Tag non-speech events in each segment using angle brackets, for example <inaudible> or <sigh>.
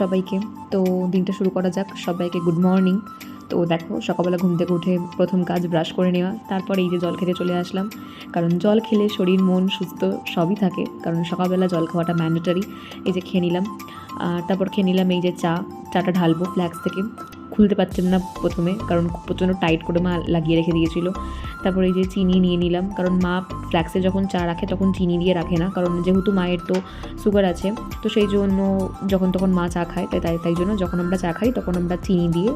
সবাইকে। তো দিনটা শুরু করা যাক। সবাইকে গুড মর্নিং তো দেখো, সকালবেলা ঘুম থেকে উঠে প্রথম কাজ ব্রাশ করে নেওয়া। তারপর এই যে জল খেতে চলে আসলাম। কারণ জল খেলে শরীর, মন সুস্থ সবই থাকে। কারণ সকালবেলা জল খাওয়াটা ম্যান্ডেটারি এই যে খেয়ে নিলাম। আর তারপর খেয়ে নিলাম এই যে চা। চাটা ঢালবো ফ্ল্যাক্স থেকে। খুলতে পারছেন না প্রথমে, কারণ প্রচণ্ড টাইট করে মা লাগিয়ে রেখে দিয়েছিল। তারপর এই যে চিনি নিয়ে নিলাম, কারণ মা ফ্ল্যাক্সে যখন চা রাখে তখন চিনি দিয়ে রাখে না, কারণ যেহেতু মায়ের তো সুগার আছে, তো সেই জন্য যখন তখন মা চা খায়, তাই তাই তাই জন্য যখন আমরা চা খাই তখন আমরা চিনি দিয়ে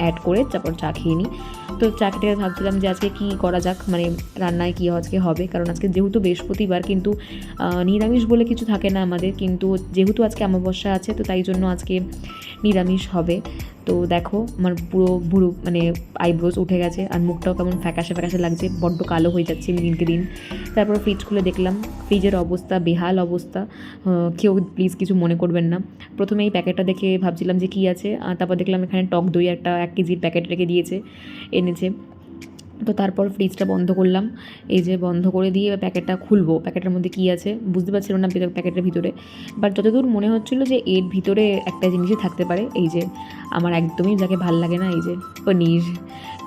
অ্যাড করে তারপর চা খেয়ে নিই। তো চা খেতে ভাবছিলাম যে আজকে কী করা যাক মানে রান্নায় কী আজকে হবে, কারণ আজকে যেহেতু বৃহস্পতিবার কিন্তু নিরামিষ বলে কিছু থাকে না আমাদের, কিন্তু যেহেতু আজকে অমাবস্যা আছে, তো তাই জন্য আজকে নিরামিষ হবে। তো দেখো, আমার পুরো ভুরু মানে আইব্রোজ উঠে গেছে আর মুখটাও কেমন ফ্যাকাশে ফ্যাকাশে লাগছে, বড্ড কালো হয়ে যাচ্ছে দিনকে দিন। তারপর ফ্রিজ খুলে দেখলাম ফ্রিজের অবস্থা, বেহাল অবস্থা। কেউ প্লিজ কিছু মনে করবেন না। প্রথমে এই প্যাকেটটা দেখে ভাবছিলাম যে কী আছে, আর তারপর দেখলাম এখানে টক দই একটা এক কেজির প্যাকেট রেখে দিয়েছে, এনেছে। তো তারপর ফ্রিজটা বন্ধ করলাম। এই যে বন্ধ করে দিয়ে প্যাকেটটা খুলবো। প্যাকেটের মধ্যে কী আছে বুঝতে পারছিলাম না প্যাকেটের ভিতরে। বাট যতদূর মনে হচ্ছিল যে এর ভিতরে একটা জিনিসই থাকতে পারে, এই যে আমার একদমই যাকে ভালো লাগে না, এই যে পনির।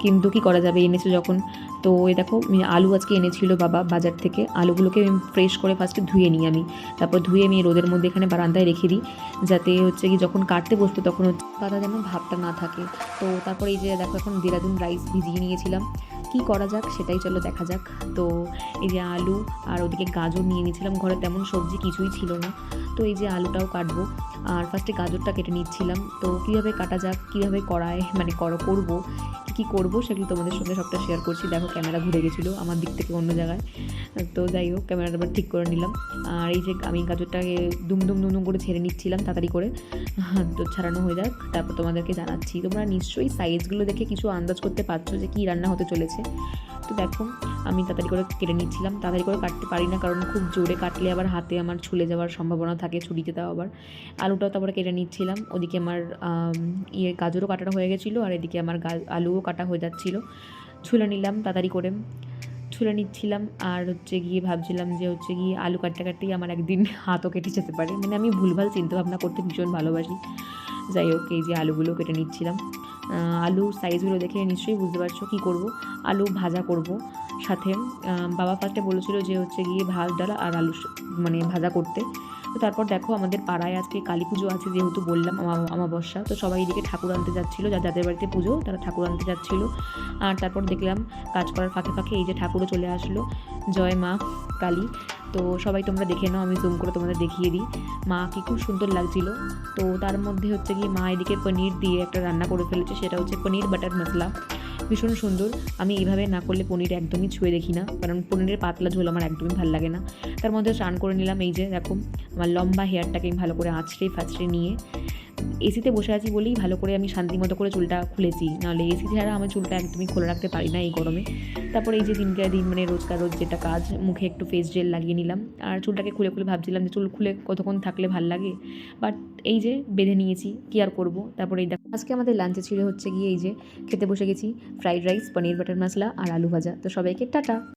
কিন্তু কি করা যাবে? এনেছে যখন। তো এই দেখো আলু আজকে এনেছিল বাবা বাজার থেকে। আলুগুলোকে আমি ফ্রেশ করে ফার্স্টে ধুয়ে নিই আমি। তারপর ধুয়ে আমি রোদের মধ্যে এখানে বারান্দায় রেখে দিই। যাতে হচ্ছে কি যখন কাটতে বসবো তখন হচ্ছে পাতা যেন ভাবটা না থাকে। তো তারপর এই যে দেখো, এখন দেরাদুন রাইস ভিজিয়ে নিয়েছিলাম। কি করা যাক সেটাই চলো দেখা যাক। তো এই যে আলু আর ওদিকে গাজর নিয়ে নিয়েছিলাম ঘরে তেমন সবজি কিছুই ছিল না। তো এই যে আলুটাও কাটবো। আর ফার্স্টে গাজরটা কেটে নিচ্ছিলাম। তো কীভাবে কাটা যাক, কীভাবে করায় মানে করো, করব কী করব সেগুলো তোমাদের সঙ্গে সবটা শেয়ার করছি। দেখো ক্যামেরা ঘুরে গেছিল আমার দিক থেকে অন্য জায়গায়। তো যাই হোক ক্যামেরাটা আবার ঠিক করে নিলাম। আর এই যে আমি গাজরটাকে দুম দুম দুম করে ছেড়ে নিচ্ছিলাম তাড়াতাড়ি করে, <laughs> তো ছাড়ানো হয়ে যাক। তারপর তোমাদেরকে জানাচ্ছি, তোমরা নিশ্চয়ই সাইজগুলো দেখে কিছু আন্দাজ করতে পারছ যে কী রান্না হতে চলেছে। তো দেখো, আমি তাড়াতাড়ি করে কেটে নিচ্ছিলাম। তাড়াতাড়ি করে কাটতে পারি না কারণ খুব জোরে কাটলে আবার হাতে আমার ছুলে যাওয়ার সম্ভাবনা থাকে ছুরিতে তাও আবার। আলুটাও তারপরে কেটে নিচ্ছিলাম। ওদিকে আমার ইয়ে গাজরও কাটানো হয়ে গেছিল আর এদিকে আমার আলুও কাটা হয়ে যাচ্ছিল। ছুলে নিলাম তাড়াতাড়ি করে। ছুলে নিচ্ছিলাম আর হচ্ছে গিয়ে ভাবছিলাম যে হচ্ছে গিয়ে আলু কাটতে কাটতেই আমার একদিন হাতও কেটে যেতে পারে। মানে আমি ভুলভাল চিন্তাভাবনা করতে ভীষণ ভালোবাসি। যাই হোক, এই যে আলুগুলো কেটে নিচ্ছিলাম। আলুর সাইজগুলো দেখে নিশ্চয়ই বুঝতে পারছ কী করব। আলু ভাজা করব। সাথে বাবা ফার্স্টে বলেছিল যে হচ্ছে গিয়ে ভাত, ডাল আর আলু মানে ভাজা করতে। তো তারপর দেখো আমাদের পাড়ায় আজকে কালী পুজো আছে যেহেতু বললাম আমা- অমাবস্যা তো সবাই এদিকে ঠাকুর আনতে যাচ্ছিল যা যাদের বাড়িতে পুজো তারা ঠাকুর আনতে যাচ্ছিল। আর তারপর দেখলাম কাজ করার ফাঁকে ফাঁকে এই যে ঠাকুরও চলে আসলো। জয় মা কালী। তো সবাই তোমরা দেখে নাও, আমি জুম করে তোমাদের দেখিয়ে দিই। মা কি খুব সুন্দর লাগছিল। তো তার মধ্যে হচ্ছে কি মা এদিকে পনির দিয়ে একটা রান্না করে ফেলেছে, সেটা হচ্ছে পনির বাটার মশলা। ভীষণ সুন্দর। আমি এইভাবে না করলে পনির একদমই ছুঁয়ে দেখি না, কারণ পনিরের পাতলা ঝোল আমার একদমই ভালো লাগে না। তার মধ্যে স্নান করে নিলাম, এই যে দেখো, আমার লম্বা হেয়ারটাকে আমি ভালো করে আঁচড়ে ফাঁচড়ে নিয়ে। এসিতে বসে আছি বলেই ভালো করে আমি শান্তি মতো করে চুলটা খুলেছি। নাহলে এসি ছাড়া আমার চুলটা একদমই খোলা রাখতে পারি না এই গরমে। তারপরে এই যে দিনকে দিন মানে রোজকার রোজ যেটা কাজ, মুখে একটু ফেস জেল লাগিয়ে নিলাম। আর চুলটাকে খুলে খুলে ভাবছিলাম যে চুল খুলে কতক্ষণ থাকলে ভালো লাগে? বাট এই যে বেঁধে নিয়েছি, কি আর করব? তারপরে এই দেখো আজকে আমাদের লাঞ্চে ছিল হচ্ছে গিয়ে এই যে খেতে বসে গেছি fried rice paneer butter masala আর আলু ভাজা। তো সবাইকে টাটা!